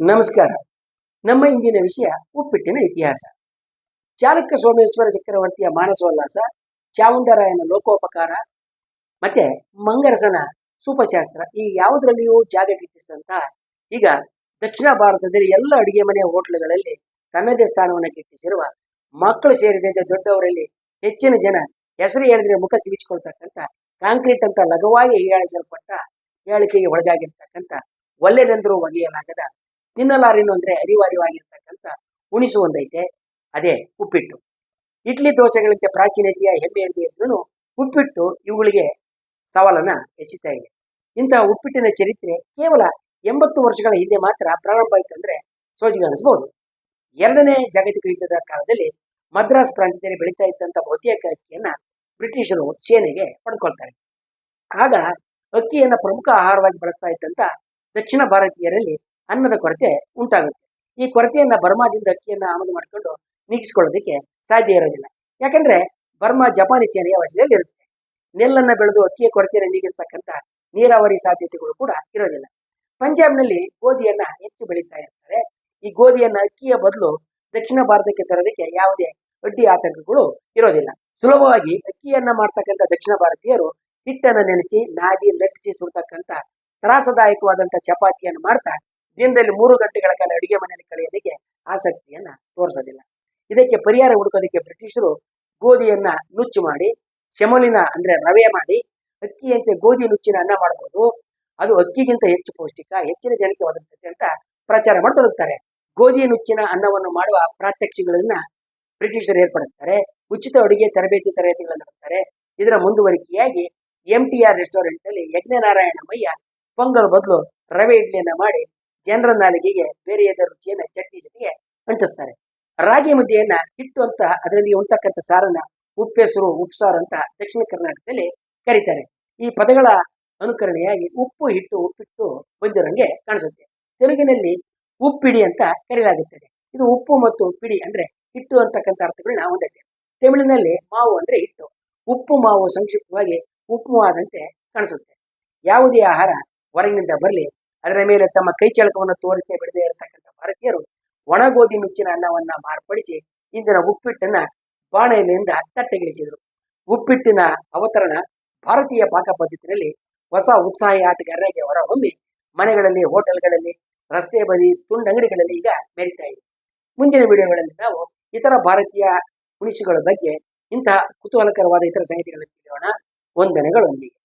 ನಮಸ್ಕಾರ. ನಮ್ಮ ಇಂದಿನ ವಿಷಯ ಉಪ್ಪಿಟ್ಟಿನ ಇತಿಹಾಸ. ಚಾಲಕ ಸೋಮೇಶ್ವರ ಚಕ್ರವರ್ತಿಯ ಮಾನಸೋಲ್ಲಾಸ, ಚಾಮುಂಡರಾಯನ ಲೋಕೋಪಕಾರ, ಮತ್ತೆ ಮಂಗರಸನ ಸೂಪಶಾಸ್ತ್ರ ಈ ಯಾವುದರಲ್ಲಿಯೂ ಜಾಗ ಗಿಟ್ಟಿಸಿದಂತಹ ಈಗ ದಕ್ಷಿಣ ಭಾರತದಲ್ಲಿ ಎಲ್ಲ ಅಡುಗೆ ಮನೆ ಹೋಟ್ಲುಗಳಲ್ಲಿ ತನ್ನದೇ ಸ್ಥಾನವನ್ನು ಗಿಟ್ಟಿಸಿರುವ ಮಕ್ಕಳು ಸೇರಿದಂತೆ ದೊಡ್ಡವರಲ್ಲಿ ಹೆಚ್ಚಿನ ಜನ ಹೆಸರು ಹೇಳಿದ್ರೆ ಮುಖ ಕಿವಿಚಿಕೊಳ್ತಕ್ಕಂಥ ಕಾಂಕ್ರೀಟ್ ಅಂತ ಲಘುವಾಗಿ ಹೀಯಾಳಿಸಲ್ಪಟ್ಟ ಹೇಳಿಕೆಗೆ ಒಳಗಾಗಿರ್ತಕ್ಕಂಥ ಒಲ್ಲೆನೆಂದರೂ ಒಗೆಯಲಾಗದ ತಿನ್ನಲಾರೇನು ಅಂದ್ರೆ ಅನಿವಾರ್ಯವಾಗಿರ್ತಕ್ಕಂಥ ಉಣಿಸು ಒಂದೈತೆ. ಅದೇ ಉಪ್ಪಿಟ್ಟು. ಇಡ್ಲಿ ದೋಸೆಗಳಂತೆ ಪ್ರಾಚೀನತೆಯ ಹೆಮ್ಮೆ ಹೆಮ್ಮೆ ಇದ್ರೂ ಉಪ್ಪಿಟ್ಟು ಇವುಗಳಿಗೆ ಸವಾಲನ್ನ ಎಸಿತಾ ಇದೆ. ಇಂತಹ ಉಪ್ಪಿಟ್ಟಿನ ಚರಿತ್ರೆ ಕೇವಲ ಎಂಬತ್ತು ವರ್ಷಗಳ ಹಿಂದೆ ಮಾತ್ರ ಪ್ರಾರಂಭ ಆಯ್ತು ಅಂದ್ರೆ ಸೋಜಿಗನಿಸಬಹುದು ಎರಡನೇ ಜಾಗತಿಕ ಯುದ್ಧದ ಕಾಲದಲ್ಲಿ ಮದ್ರಾಸ್ ಪ್ರಾಂತ್ಯದಲ್ಲಿ ಬೆಳೀತಾ ಇದ್ದಂತ ಬಹುತೇಕ ಅಕ್ಕಿಯನ್ನ ಬ್ರಿಟಿಷರು ಸೇನೆಗೆ ಪಡೆದುಕೊಳ್ತಾರೆ. ಆಗ ಅಕ್ಕಿಯನ್ನ ಪ್ರಮುಖ ಆಹಾರವಾಗಿ ಬಳಸ್ತಾ ಇದ್ದಂತ ದಕ್ಷಿಣ ಭಾರತೀಯರಲ್ಲಿ ಅನ್ನದ ಕೊರತೆ ಉಂಟಾಗುತ್ತೆ. ಈ ಕೊರತೆಯನ್ನ ಬರ್ಮಾದಿಂದ ಅಕ್ಕಿಯನ್ನ ಆಮದು ಮಾಡಿಕೊಂಡು ನೀಗಿಸಿಕೊಳ್ಳೋದಕ್ಕೆ ಸಾಧ್ಯ ಇರೋದಿಲ್ಲ. ಯಾಕಂದ್ರೆ ಬರ್ಮಾ ಜಪಾನಿ ಸೇನೆಯ ವಶದಲ್ಲಿ ಇರುತ್ತೆ ನೆಲ್ಲನ್ನ ಬೆಳೆದು ಅಕ್ಕಿಯ ಕೊರತೆಯನ್ನು ನೀಗಿಸ್ತಕ್ಕಂಥ ನೀರಾವರಿ ಸಾಧ್ಯತೆಗಳು ಕೂಡ ಇರೋದಿಲ್ಲ. ಪಂಜಾಬ್ನಲ್ಲಿ ಗೋಧಿಯನ್ನ ಹೆಚ್ಚು ಬೆಳೀತಾ ಇರ್ತಾರೆ. ಈ ಗೋಧಿಯನ್ನ ಅಕ್ಕಿಯ ಬದಲು ದಕ್ಷಿಣ ಭಾರತಕ್ಕೆ ತರೋದಕ್ಕೆ ಯಾವುದೇ ಅಡ್ಡಿ ಆತಂಕಗಳು ಇರೋದಿಲ್ಲ. ಸುಲಭವಾಗಿ ಅಕ್ಕಿಯನ್ನ ಮಾಡ್ತಕ್ಕಂಥ ದಕ್ಷಿಣ ಭಾರತೀಯರು ಹಿಟ್ಟನ್ನು ನೆನೆಸಿ ನಾದಿ ಲಟ್ಟಿಸಿ ಸುಡ್ತಕ್ಕಂಥ ತ್ರಾಸದಾಯಕವಾದಂಥ ಚಪಾತಿಯನ್ನು ಮಾಡ್ತಾ ದಿನದಲ್ಲಿ ಮೂರು ಗಂಟೆಗಳ ಕಾಲ ಅಡುಗೆ ಮನೆಯಲ್ಲಿ ಕಳೆಯೋದಕ್ಕೆ ಆಸಕ್ತಿಯನ್ನ ತೋರಿಸೋದಿಲ್ಲ. ಇದಕ್ಕೆ ಪರಿಹಾರ ಹುಡುಕೋದಕ್ಕೆ ಬ್ರಿಟಿಷರು ಗೋಧಿಯನ್ನ ನುಚ್ಚು ಮಾಡಿ ಸೆಮಲಿನ ಅಂದ್ರೆ ರವೆ ಮಾಡಿ, ಅಕ್ಕಿಯಂತೆ ಗೋಧಿ ನುಚ್ಚಿನ ಅನ್ನ ಮಾಡಬಹುದು ಅದು ಅಕ್ಕಿಗಿಂತ ಹೆಚ್ಚು ಪೌಷ್ಟಿಕ, ಹೆಚ್ಚಿನ ಜನಕ್ಕೆ ಒದಗುತ್ತದೆ ಅಂತ ಪ್ರಚಾರ ಮಾಡ್ತೊಳಗ್ತಾರೆ ಗೋಧಿ ನುಚ್ಚಿನ ಅನ್ನವನ್ನು ಮಾಡುವ ಪ್ರಾತ್ಯಕ್ಷಿಗಳನ್ನ ಬ್ರಿಟಿಷರು ಏರ್ಪಡಿಸ್ತಾರೆ. ಉಚಿತ ಅಡುಗೆ ತರಬೇತಿ ತರಬೇತಿಗಳನ್ನು ನಡೆಸ್ತಾರೆ. ಇದರ ಮುಂದುವರಿಕೆಯಾಗಿ ಎಂ ಟಿ ಆರ್ ರೆಸ್ಟೋರೆಂಟ್ನಲ್ಲಿ ಯಜ್ಞನಾರಾಯಣ ಮಯ್ಯ ಪೊಂಗಲ್ ಬದಲು ರವೆ ಇಡ್ಲಿಯನ್ನ ಮಾಡಿ ಜನರ ನಾಲಿಗೆಗೆ ಬೇರೆಯಾದ ರುಚಿಯನ್ನ ಚಟ್ನಿ ಜೊತೆಗೆ ಅಂಟಿಸ್ತಾರೆ. ರಾಗಿ ಮುದ್ದೆಯನ್ನ ಹಿಟ್ಟು ಅಂತ ಅದರಲ್ಲಿ ಉಂಟಕ್ಕಂಥ ಸಾರನ್ನ ಉಪ್ಪೆಸರು, ಉಪ್ಸಾರು ಅಂತ ದಕ್ಷಿಣ ಕರ್ನಾಟಕದಲ್ಲಿ ಕರೀತಾರೆ. ಈ ಪದಗಳ ಅನುಕರಣೆಯಾಗಿ ಉಪ್ಪು, ಹಿಟ್ಟು, ಉಪ್ಪಿಟ್ಟು ಬಂದಿರೋಂಗೆ ಕಾಣಿಸುತ್ತೆ. ತೆಲುಗಿನಲ್ಲಿ ಉಪ್ಪಿಡಿ ಅಂತ ಕರೆಯಲಾಗುತ್ತದೆ. ಇದು ಉಪ್ಪು ಮತ್ತು ಪಿಡಿ ಅಂದ್ರೆ ಹಿಟ್ಟು ಅಂತಕ್ಕಂಥ ಅರ್ಥಗಳನ್ನ ಹೊಂದೈತೆ ತಮಿಳಿನಲ್ಲಿ ಮಾವು ಅಂದ್ರೆ ಹಿಟ್ಟು. ಉಪ್ಪು ಮಾವು ಸಂಕ್ಷಿಪ್ತವಾಗಿ ಉಪ್ಪು ಆದಂತೆ ಕಾಣಿಸುತ್ತೆ. ಯಾವುದೇ ಆಹಾರ ಹೊರಗಿನಿಂದ ಬರಲಿ ಅದರ ಮೇಲೆ ತಮ್ಮ ಕೈ ಚಳಕವನ್ನು ತೋರಿಸದೆ ಬಿಡದೇ ಇರತಕ್ಕಂಥ ಭಾರತೀಯರು ಒಣಗೋಧಿ ಗೋಧಿ ಅನ್ನವನ್ನು ಅನ್ನವನ್ನ ಮಾರ್ಪಡಿಸಿ ಇಂದಿನ ಉಪ್ಪಿಟ್ಟನ್ನ ಬಾಣಲೆಯಿಂದ ತಟ್ಟೆಗಿಳಿಸಿದರು. ಉಪ್ಪಿಟ್ಟಿನ ಅವತರಣ ಭಾರತೀಯ ಪಾಕ ಪದ್ಧತಿಯಲ್ಲಿ ಹೊಸ ಉತ್ಸಾಹ ಆಟಗಾರರಿಗೆ ಹೊರಹೊಮ್ಮಿ ಮನೆಗಳಲ್ಲಿ, ಹೋಟೆಲ್ಗಳಲ್ಲಿ, ರಸ್ತೆ ಬದಿ ತುಂಡಂಗಡಿಗಳಲ್ಲಿ ಈಗ ಮೆರಿತಾ ಇದೆ. ಮುಂದಿನ ವಿಡಿಯೋಗಳಲ್ಲಿ ನಾವು ಇತರ ಭಾರತೀಯ ಉಣಿಸುಗಳ ಬಗ್ಗೆ ಇಂತಹ ಕುತೂಹಲಕರವಾದ ಇತರ ಸಂಗತಿಗಳನ್ನು ತಿಳಿಯೋಣ ವಂದನೆಗಳೊಂದಿಗೆ.